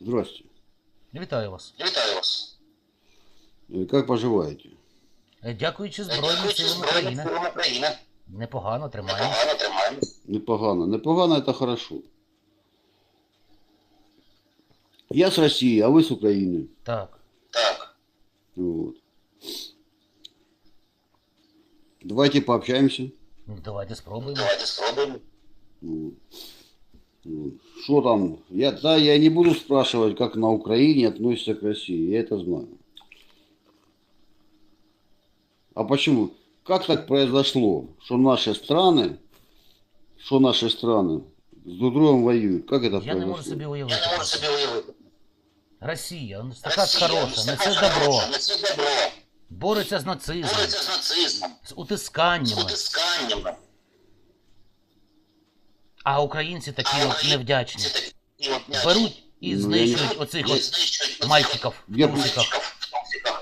Здрасте. Вітаю вас. Вітаю вас. Э, Как поживаете? Е, Дякуючи Збройним Дякуючи силам Збройним України. силам України. Непогано тримаємо. Непогано тримаємо. Непогано. Непогано это хорошо. Я с России, а вы с Украины. Так. Так. Вот. Давайте пообщаемся. Ну, Давайте спробуємо. Давайте спробуємо. Вот. Вот. Что там? Я, да, я не буду спрашивать, как на Украине относятся к России. Я это знаю. А почему? Как так произошло, что наши страны, что наши страны с друг другом воюют? Как это Я не можу произошло? собі Я уявити. не можу собі уявити. Росія, ну, така Росія, хороша, така несе хороша, добро, Несе добро. бореться з нацизмом, Бореться з нацизмом. з З утисканнями. А українці такі от невдячні. Беруть і Ну, знищують І оцих от мальчиків в Я б- трусиках.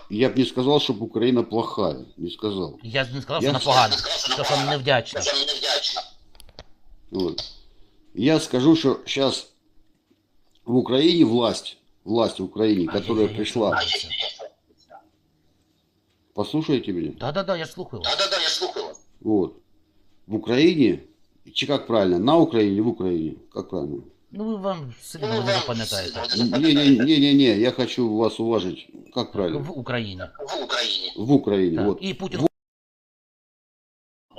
Я бы не сказал, чтобы Украина плохая. Не сказал. Я не сказав, Я що вона б- погана, Я що що вона вона невдячна. Вот. Я скажу, что сейчас в Украине власть, власть в Украине, которая пришла, послушайте меня, Да-да-да, я ж слухаю. вас. Да-да-да, я слухаю вас. вот, в Украине, чи как правильно, на Украине, в Украине, как правильно? Ну ви вам собі Ну, не вам запам'ятаєте. Не-не-не, я хочу вас уважить, как правильно? В Україні. В Україні. В Украине, Так. вот. І Путін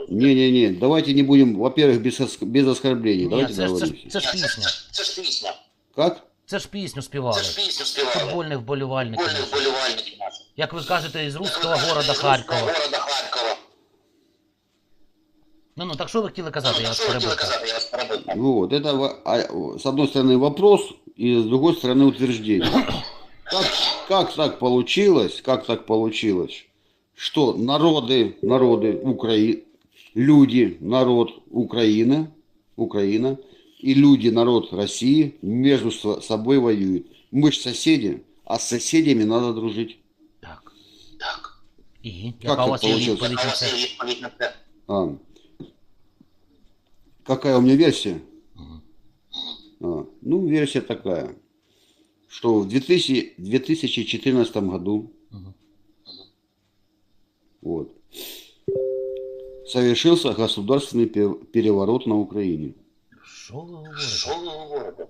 Не-не-не, давайте не будем, во-первых, без, оск- без оскорблений, Ні, давайте це ж, це, ж, договоримся. це ж Ні, пісня. Це ж пісня. Как? Це ж пісню співали. Це ж пісню співали. Футбольних вболівальників. Футбольні вболівальники наші. Як ви кажете, із руського Як ви города кажете, Харкова. з Города Харкова. Ну ну так що ви хотіли казати, Ну, я так вас що ви хотіли перебив. казати, я вас перебив. Вот, это во- а, с одной стороны вопрос и с другой стороны утверждение. Как, как так получилось, как так получилось, что народы, народы Украины, люди, народ Украины, Украина и люди, народ России между со- собой воюют. Мы же соседи, а с соседями надо дружить. Так. Так. І Як яка так у вас є получилось? відповідь Яка у на вас це? є відповідь на це? А, какая у меня версия? Мгм. А, ну, версия такая, что в 2000 2014 году Мгм. вот, совершился государственный пе- переворот на Украине. Що ви говорите? Що ви говорите?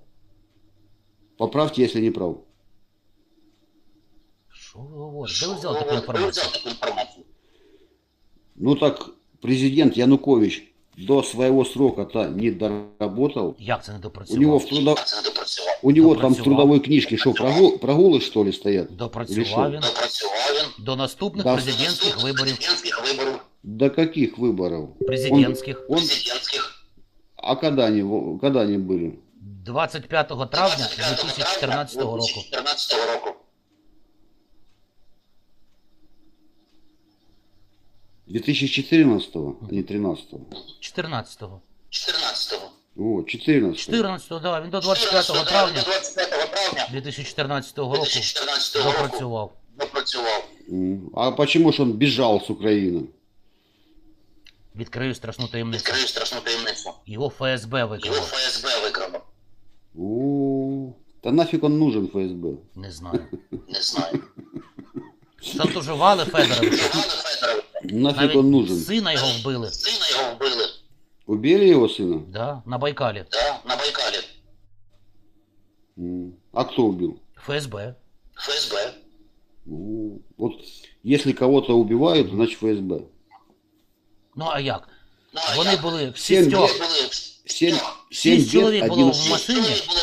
Поправьте, если не прав. Що ви говорите? Де ви Що взяли ви таку говорите? Де ви інформацію? взяли таку інформацію? Ну так президент Янукович до своего срока-то не доработал. Як це не У допрацював? него в, трудо- Як це не допрацював? у него там в Допрацював. трудовой книжке что, прогул- прогулы что ли стоят? Допрацював він Допрацював він до наступних Да. президентських виборів. президентських виборів. До каких выборов? Президентських. Он, Президентських. а когда они, во- когда они были? 25 травня 2014 року. 2014 року. 2014 а не 13 14-го. 14-го. О, 14 14-го, да, він до 25 травня 25 травня 2014 року 2014 року допрацював. допрацював. А почему же он бежал с Украины? Відкрию страшну таємницю. Відкрию страшну таємницю. Його ФСБ Його викрало. ФСБ викрало. О, да нафиг он нужен ФСБ? Не знаю. Не знаю. Шантажували Федоровича. Івана Федоровича. Нафиг он Навіть нужен? сина його вбили. Сина його вбили. Убили его сына? Да, на Байкалі. Да, на Байкалі. М, А кто убил? ФСБ. ФСБ. Ну, Вот если кого-то убивают, значит ФСБ. Ну а як? Ну, а Вони як? були Сім шістьох. Вони були Семь, трьох. семь Шесть человек дед, было один в сын. машине. Чоловік було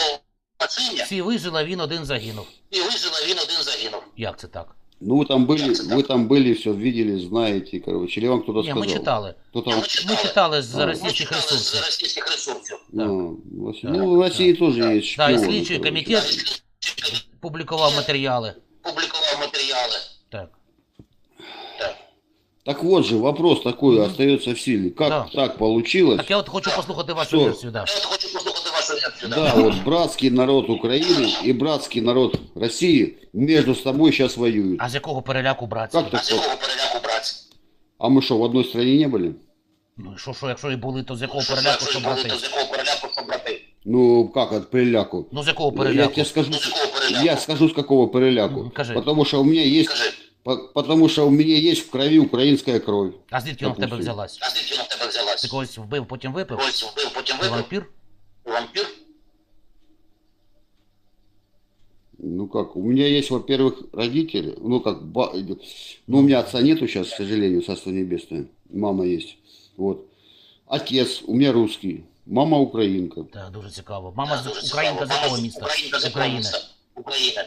в машині, Всі вижили, а він один загинув. і вижила, він один загинув. Як це так? Ну вы там были, Як це так? вы там были, все видели, знаете, короче. Или вам кто-то Ні, сказал? ми читали. Кто Ні, там? Ми читали з А. російських Ми читали з ресурсів. російських ресурсів. Ну, в России- Так, ну, в России так, тоже так. есть Да, и шпионы, следующий короче. комитет публікував матеріали. Публікував матеріали. Так. Так. Так вот же, вопрос такой остается в силе. Как Да. так получилось? Так я от хочу послухати вашу Що? версію, да. Я от хочу послухати вашу версію. Да, вот братский народ Украины и братский народ России между собой сейчас воюют. А з якого переляку братський? Как А так? з якого переляку брати? А мы что, в одной стране не были? Ну і що, що, якщо і були, то з якого Що переляку, якщо що були, брати? то з якого переляку, що брати? Ну, как от переляку? Ну з якого Я переляку? тебе скажу, Ну, з якого переляку? переляку? Я скажу, с какого переляку. Мгм, кажи. Потому что у меня есть, Скажи, по- потому что у меня есть в крови украинская кровь. А звідки вона в тебе Допустим. взялась? а звідки вона в тебе Ти взялась? когось вбив, потім випив? Ось вбив, потім Ти випив. вампір? Вампір? Ну как, у меня есть, во-первых, родители, ну как, ба- ну у меня отца нету сейчас, к сожалению, Царство Небесное, мама есть, вот. Отец у меня русский, мама украинка. Так, дуже цікаво. Мама Так, дуже з українка з цікаво. якого Мама міста? Українка з якого України. міста? України.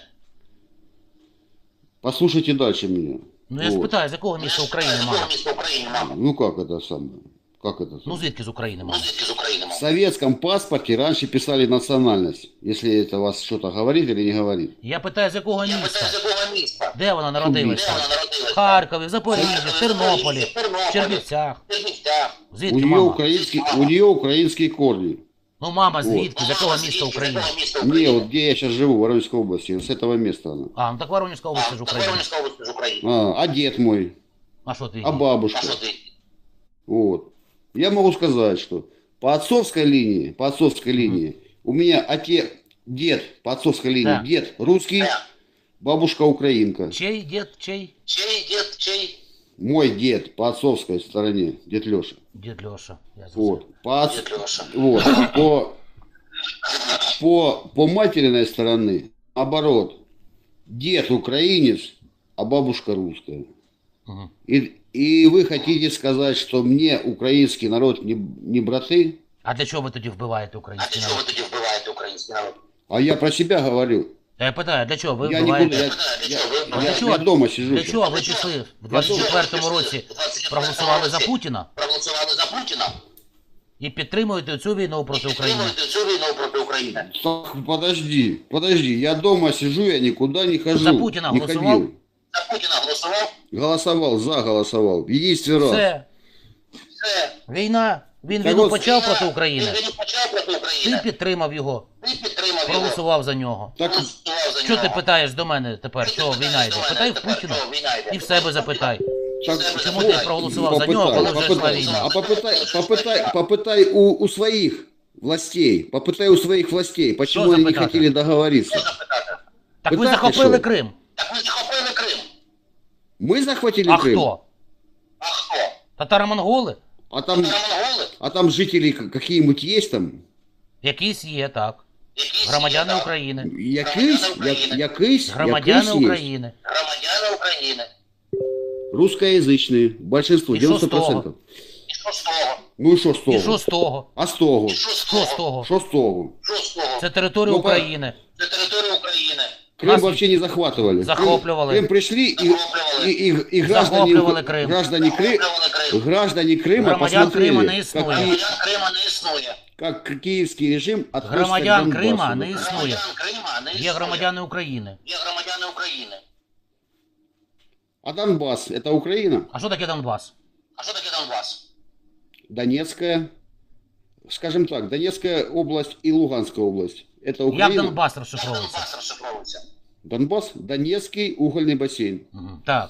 Послушайте дальше меня. Ну я Вот. спитаю, з якого міста України, З якого мама? міста України, мама? Ну как это самое? Как это Ну самое? звідки з України, Ну, мама? звідки з України, В мама? советском паспорте раньше писали национальность, если это вас что-то говорит или не говорит. Я питаю, з якого Я питаю, з міста? якого міста? Де вона Де народилася? вона В народилася? Харкові, в Запоріжжі, в Харкові, Тернополі, в Тернополі, в Чернівцях. В Чернівцях. У Звідки, нее, мама? украинские, у нее украинские корни. Ну, мама, Вот. звідки? З якого Мама, міста звідки? З України? якого міста Не, України? вот где я сейчас живу, в Воронежской области, с этого места она. А, ну так Воронежська область А, ж так України. Воронежська область ж України. А, а дед мой, А що ти? а А бабушка. що ти? Вот. Я могу сказать, что по отцовской линии, по отцовской линии, у меня отец, дед по отцовской линии, Да. дед русский, Е, бабушка украинка. Чей дід, чей? Чий дід, чий? Мой дед по отцовской стороне, дед Леша. Дід Льоша. Я зрозумів. Вот. По, отц- Дід Льоша. вот. по, по, по материной стороны, наоборот, дед украинец, а бабушка русская. Мгм. И, и вы хотите сказать, что мне украинский народ не, не браты? А для чого ви тоді вбиваєте А для український чого ви народ? тоді вбиваєте український народ? А я про себя говорю. Та я питаю, для чого ви Я никуда, вбиваєте? я, я, я- для чого? я дома сижу. Для чого ви пішли в 24-му році, проголосували за Путіна Проголосували за Путіна і підтримуєте цю війну проти і України? підтримуєте цю війну проти України. Так, подожди, подожди, я дома сижу, я никуда не хожу. За Путина не голосовал? ходил. За Путіна голосував? Голосовал, за голосовал. В единстве раз. Все, Все. війна. Він Так війну от- почав Війна. проти України. Він війну почав проти Ти України. підтримав його, Ти підтримав його. проголосував за нього. Так, Голосував за Що ти нього. питаєш до мене тепер, Що що ти війна питаєш йде? до мене Питай в тепер, Путіна що війна йде? і в себе запитай. так, Чому Чому ти ти проголосував за попытай, нього, коли вже йшла попытай, війна? а попытай, попытай, попытай у, у своих властей, попытай у своих властей, почему Что они не запытать? хотели договориться. Що запитати? Так ви Питати, захопили що? Крим. Так ви захопили Крим. Мы захватили А Крым, хто? А хто? Татаро-монголи? а там, Монголи? а там жители к- какие-нибудь есть там? Якісь є, так. Якісь Громадяни є, так. України. Якийсь, я, якийсь, Громадяни якийсь есть. України. Громадяни України. Русскоязычные, большинство, И что с 90%. І що з того? Ну и что с того? І що з того? А с того? І що з Що з того? того? Что с того? Що з того? Це територія Ну, па- України. Це територія України. Крым Нас вообще не захватывали. захопливали. Крым, Крым пришли и, Захопливали. и, и, и граждане, Захопливали Крым. граждане, Кры- Захоплювали Крим. граждане Крыма Громадян посмотрели, Крыма не как, існує. ки- Громадян Крима не існує. как киевский режим относится Громадян к Крима Донбассу. не існує. Громадян Крима не існує. Є громадяни України. Є громадяни України. А Донбасс это Украина? А що таке Донбас? А що таке Донбас? Донецкая, скажем так, Донецкая область и Луганская область. Это Як Украина? Донбас Як розшифровується? Донбас розшифровується? Донбасс, Донецкий угольный бассейн. Мгм. Так.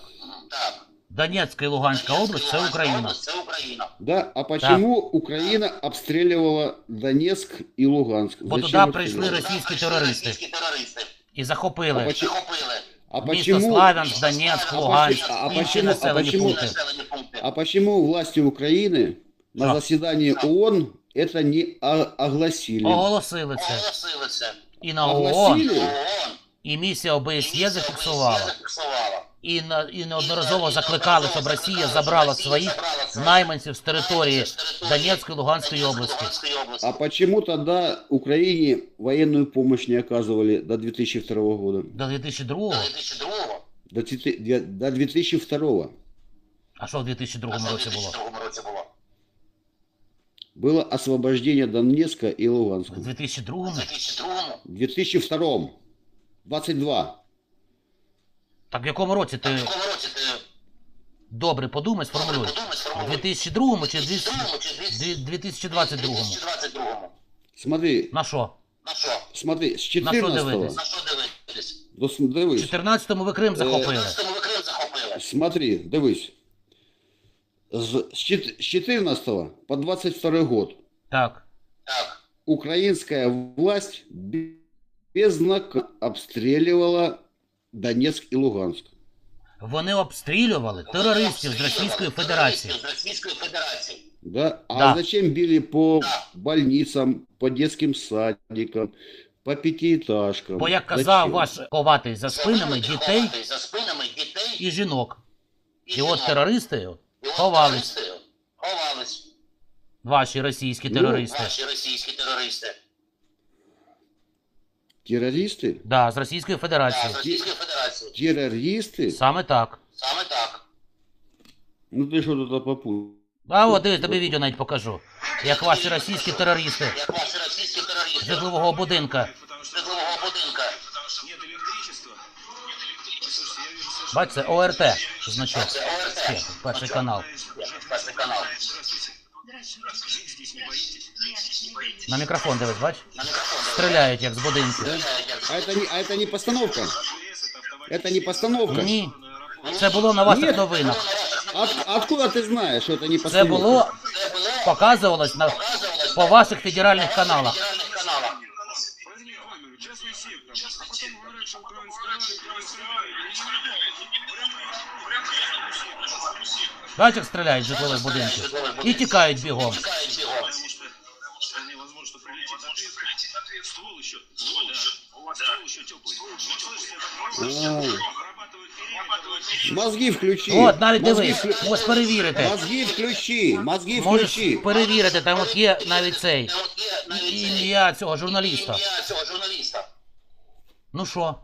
Так. Донецька і Луганська область це Луганська Україна. область Це Україна. Да, а почему Украина обстреливала Донецк и Луганск? Бо Зачем туди прийшли обстреливала? російські Прийшли терористи Російські терористи. і захопили А поч- Захопили. А місто почему, Славянськ, Донецьк, А Луганськ, почему- а інші почему- а населені почему- пункти. Населені пункти. а почему власти Украины на Да. заседании ООН это не огласили? Оголосили це. Оголосили це. І на ООН, Огласили? І місія ОБСЄ зафіксувала. І, на, і неодноразово закликали, щоб Росія забрала своїх найманців з території Донецької Луганської області. А почему тогда Украине военную помощь не оказывали до 2002 года? До 2002 До 2002 До, тіти- до 2002 А що в 2002 а що в році було? 2002 році було? было освобождение Донецка и Луганска. В 2002 У 2002 В 2002 22 Так в якому році ти в якому році ти добре подумай, сформулюй? подумай, В сформулюй. 2002 чи в 2002 чи 2000 2022? 2022 Смотри, На що? На що? смотри, с На що 14 дивитись? На що дивитись? В 14-му ви Крим захопили. В 2014 ви Крим захопили. смотри, дивись. З с 14 по 22 год Так. украинская власть б- безнаказанно обстреливала Донецк и Луганск. Вони обстрілювали терористів з Російської Федерації. З Російської Федерації. Да? А Да. зачем били по больницам, по детским садикам, по пятиэтажкам? Бо як казав Зачем? ваш ховатий за спинами дітей За спинами дітей і жінок. І жінок. от терористи І от ховались, терористи Ховались. ваші російські Ну, терористи. Наші російські терористи. Террористы? Да, з Російської Да, Федерації. з Російської Федерації. Террористы? Саме так. Саме так. Ну ты что тут попутал? А от дивись, тобі відео навіть покажу. Як ваші російські терористи Як ваші російські з терористи житлового будинка. Бачите, ОРТ значок. Це ОРТ. Є, Перший канал. Перший канал. Здравствуйте. Жить здесь не боитесь? Не боитесь? На мікрофон дивись, бач? На мікрофон. Стріляють як з будинку. А это не, а это не постановка? ВС это автоматический... Это не постановка? Ні. Це було на ваших Ні. новинах. От- откуда ты знаешь, что это не Це постановка? було, Це було показувалось на, показувалось по ваших федеральних на каналах. федеральних каналах. Ствол еще теплый. Ничего себе, А, обрабатывают периметр. Мозги включи. От, навіть дивись, можеш перевірити. мозги включи, мозги Можеш включи. перевірити, там от є навіть цей ім'я цього журналіста. ім'я цього журналіста. Ну що?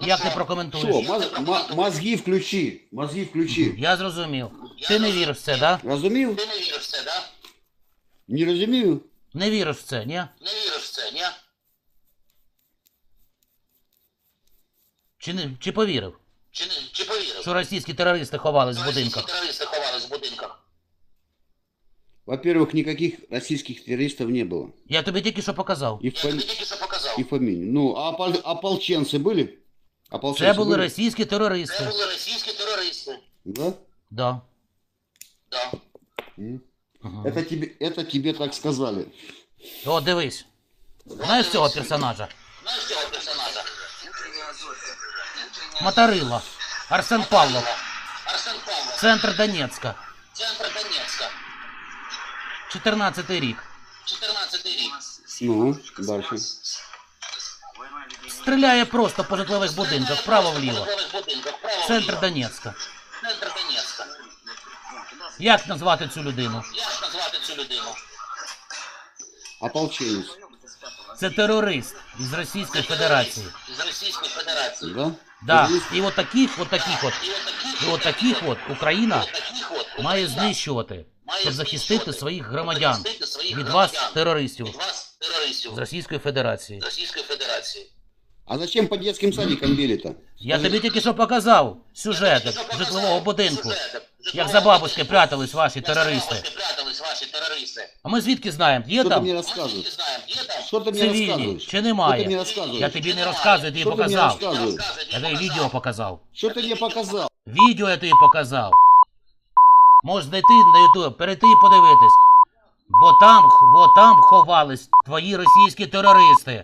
Як ти Что, прокоментуєш? моз- мо- мозги включи, мозги включи. Я зрозумів. Ти не віриш в це, да? Разумел? Ти не віриш в це, да? Не разумею? Не віриш в це, ні? Не віриш в це, ні? Чи не чи повірив? Чи, не, чи повірив? Що російські терористи ховались в Російські будинках? терористи ховались в будинках. Во-первых, никаких российских террористов не было. Я тобі тільки що показав. И, Я тобі тільки що показав. и фамилии. Ну, а опол- ополченцы были? Ополченцы Це були были? російські Це терористи. були російські терористи. Да? Да. Да. М. Ага. Это, тебе, это тебе так сказали. О, дивись. Знаєш цього персонажа? Знаєш цього персонажа? Моторила. Арсен Павлов. Арсен Павлов. Центр Донецька. Центр Донецька. 14 рік. 14 рік. Ну, дальше. Стріляє просто по житлових будинках, вправо-вліво. Центр. Донецька. Центр Донецька. Як назвати цю людину? Як назвати цю людину? Ополченец. Це терорист із Російської Федерації. З Російської Федерації. Да? Да. І от таких, от таких от, І от таких, от Україна має знищувати, щоб захистити своїх громадян від вас, терористів від вас, терористів з Російської Федерації. з Російської Федерації. А зачем по детским садикам били-то? Я тобі тільки що показав сюжети житлового будинку, як за бабушки прятались ваші терористи. прятались ваші терористи. А ми звідки знаємо? Є Что ты мне там Ми звідки рассказываешь? знаємо, є там? Что ты мне цивільні рассказываешь? чи Что ты мне немає? рассказываешь? Я тобі не розказую, я тобі Що ти мені показав. розказуєш? Я тобі відео показав. Что ты мне показал? Відео я тобі показав. Можеш знайти на ютуб, перейти і подивитись. Бо там, бо там ховались твої російські терористи.